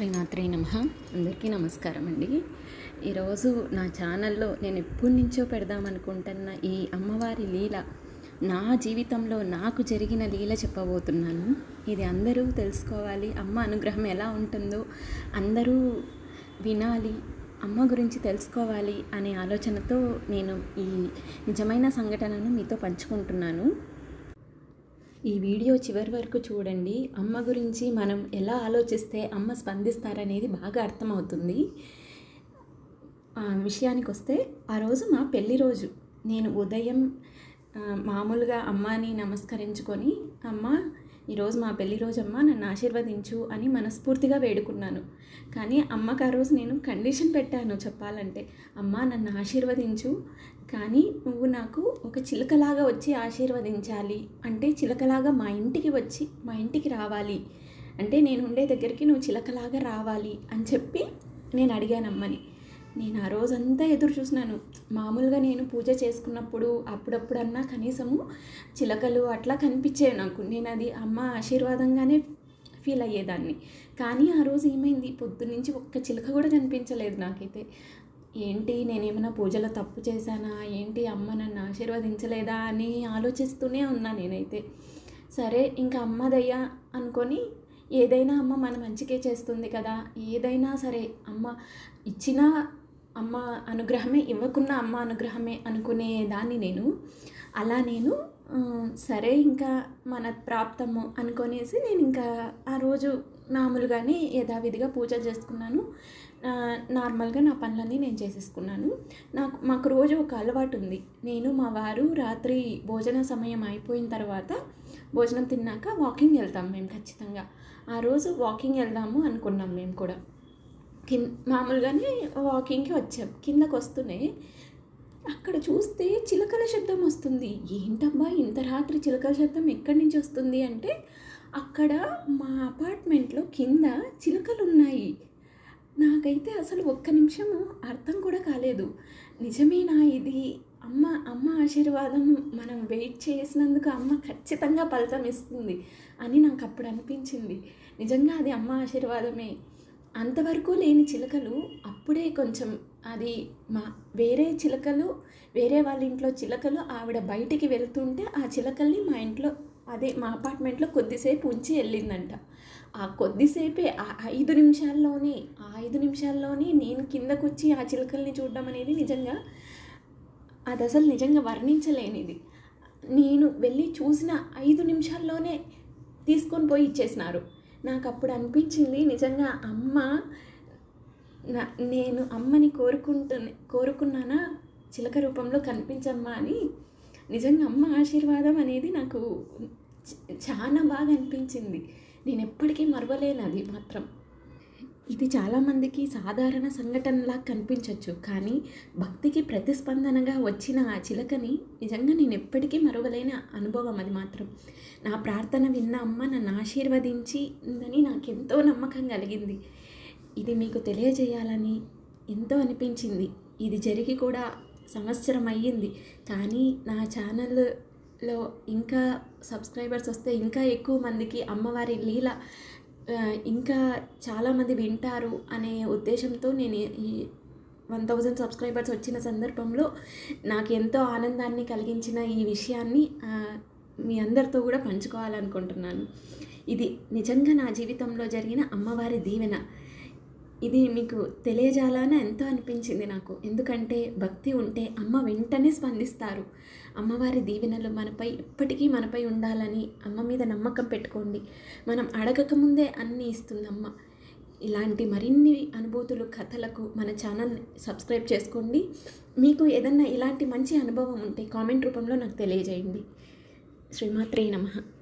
శ్రీమాత్రే నమ. అందరికీ నమస్కారం అండి. ఈరోజు నా ఛానల్లో నేను ఎప్పటి నుంచో పెడదామనుకుంటున్న ఈ అమ్మవారి లీల నా జీవితంలో నాకు జరిగిన లీల చెప్పబోతున్నాను. ఇది అందరూ తెలుసుకోవాలి. అమ్మ అనుగ్రహం ఎలా ఉంటుందో అందరూ వినాలి అమ్మ గురించి తెలుసుకోవాలి అనే ఆలోచనతో నేను ఈ నిజమైన సంఘటనను మీతో పంచుకుంటున్నాను. ఈ వీడియో చివరి వరకు చూడండి. అమ్మ గురించి మనం ఎలా ఆలోచిస్తే అమ్మ స్పందిస్తారనేది బాగా అర్థమవుతుంది. విషయానికి వస్తే ఆ రోజు మా పెళ్ళి రోజు. నేను ఉదయం మామూలుగా అమ్మని నమస్కరించుకొని అమ్మ ఈరోజు మా పెళ్ళి రోజు నన్ను ఆశీర్వదించు అని మనస్ఫూర్తిగా వేడుకున్నాను. కానీ అమ్మకు ఆ రోజు నేను కండిషన్ పెట్టాను చెప్పాలంటే. అమ్మ నన్ను ఆశీర్వదించు. కానీ నువ్వు నాకు ఒక చిలకలాగా వచ్చి ఆశీర్వదించాలి. అంటే చిలకలాగా మా ఇంటికి వచ్చి మా ఇంటికి రావాలి. అంటే నేను ఉండే దగ్గరికి నువ్వు చిలకలాగా రావాలి అని చెప్పి నేను అడిగాను అమ్మని నేను ఆ రోజంతా ఎదురు చూసినాను. మామూలుగా నేను పూజ చేసుకున్నప్పుడు అప్పుడప్పుడన్నా కనీసము చిలకలు అట్లా కనిపించేవి నాకు. నేను అది అమ్మ ఆశీర్వాదంగానే ఫీల్ అయ్యేదాన్ని. కానీ ఆ రోజు ఏమైంది? పొద్దున్నుంచి ఒక్క చిలక కూడా కనిపించలేదు నాకైతే. ఏంటి నేనేమైనా పూజలో తప్పు చేశానా? ఏంటి అమ్మ నన్ను ఆశీర్వదించలేదా అని ఆలోచిస్తూనే ఉన్నా నేనైతే. సరే ఇంకా అమ్మదయ్యా అనుకొని ఏదైనా అమ్మ మన మంచికే చేస్తుంది కదా ఏదైనా సరే అమ్మ ఇచ్చిన అమ్మ అనుగ్రహమే ఇవ్వకున్న అమ్మ అనుగ్రహమే అనుకునే దాన్ని నేను అలా నేను సరే ఇంకా మన ప్రాప్తము అనుకునేసి నేను ఇంకా ఆ రోజు మామూలుగానే యథావిధిగా పూజ చేసుకున్నాను. నార్మల్గా నా పనులన్నీ నేను చేసేసుకున్నాను. నాకు మాకు రోజు ఒక అలవాటు ఉంది. నేను మా వారు రాత్రి భోజన సమయం అయిపోయిన తర్వాత భోజనం తిన్నాక వాకింగ్ వెళ్తాం మేము ఖచ్చితంగా. ఆ రోజు వాకింగ్ వెళ్దాము అనుకున్నాం మేము కూడా. కింద మామూలుగానే వాకింగ్కి వచ్చాం. కిందకు వస్తూనే అక్కడ చూస్తే చిలకల శబ్దం వస్తుంది. ఏంటబ్బా ఇంత రాత్రి చిలకల శబ్దం ఎక్కడి నుంచి వస్తుంది? అంటే అక్కడ మా అపార్ట్మెంట్లో కింద చిలకలు ఉన్నాయి నాకైతే అసలు ఒక్క నిమిషము అర్థం కూడా కాలేదు. నిజమేనా ఇది? అమ్మ ఆశీర్వాదం మనం వెయిట్ చేసినందుకు అమ్మ ఖచ్చితంగా ఫలితం ఇస్తుంది అని నాకు అప్పుడు అనిపించింది. నిజంగా అది అమ్మ ఆశీర్వాదమే. అంతవరకు లేని చిలకలు అప్పుడే కొంచెం అది మా వేరే చిలకలు వేరే వాళ్ళ ఇంట్లో చిలకలు ఆవిడ బయటికి వెళ్తుంటే ఆ చిలకల్ని మా ఇంట్లో అదే మా అపార్ట్మెంట్లో కొద్దిసేపు ఉంచి వెళ్ళిందంట. ఆ కొద్దిసేపే ఆ ఐదు నిమిషాల్లోనే ఆ ఐదు నిమిషాల్లోనే నేను కిందకు వచ్చి ఆ చిలకల్ని చూడడం అనేది నిజంగా అది అసలు నిజంగా వర్ణించలేనిది. నేను వెళ్ళి చూసిన ఐదు నిమిషాల్లోనే తీసుకొని పోయి ఇచ్చేసినారు. నాకు అప్పుడు అనిపించింది నిజంగా అమ్మ నా నేను అమ్మని కోరుకుంటు కోరుకున్నానా? చిలక రూపంలో కనిపించమ్మా అని. నిజంగా అమ్మ ఆశీర్వాదం అనేది నాకు చాలా బాగా అనిపించింది. నేను ఎప్పటికీ మరవలేను అది మాత్రం. ఇది చాలామందికి సాధారణ సంఘటనలా కనిపించవచ్చు కానీ భక్తికి ప్రతిస్పందనగా వచ్చిన ఆ చిలకని నిజంగా నేను ఎప్పటికీ మరవలేని అనుభవం అది మాత్రం. నా ప్రార్థన విన్న అమ్మ నన్ను ఆశీర్వదించిందని నాకెంతో నాకు ఎంతో నమ్మకం కలిగింది. ఇది మీకు తెలియజేయాలని ఎంతో అనిపించింది. ఇది జరిగి కూడా సంవత్సరం అయ్యింది. కానీ నా ఛానల్లో ఇంకా సబ్స్క్రైబర్స్ వస్తే ఇంకా ఎక్కువ మందికి అమ్మవారి లీల ఇంకా చాలామంది వింటారు అనే ఉద్దేశంతో నేను ఈ వన్ థౌజండ్ సబ్స్క్రైబర్స్ వచ్చిన సందర్భంలో నాకు ఎంతో ఆనందాన్ని కలిగించిన ఈ విషయాన్ని మీ అందరితో కూడా పంచుకోవాలనుకుంటున్నాను. ఇది నిజంగా నా జీవితంలో జరిగిన అమ్మవారి దీవెన. ఇది మీకు తెలియజేయాలని ఎంతో అనిపించింది నాకు. ఎందుకంటే భక్తి ఉంటే అమ్మ వెంటనే స్పందిస్తారు. అమ్మవారి దీవెనలు మనపై ఎప్పటికీ మనపై ఉండాలని అమ్మ మీద నమ్మకం పెట్టుకోండి. మనం అడగకముందే అన్నీ ఇస్తుంది అమ్మ. ఇలాంటి మరిన్ని అనుభూతులు కథలకు మన ఛానల్ సబ్స్క్రైబ్ చేసుకోండి. మీకు ఏదన్నా ఇలాంటి మంచి అనుభవం ఉంటే కామెంట్ రూపంలో నాకు తెలియజేయండి. శ్రీమాత్రే నమః.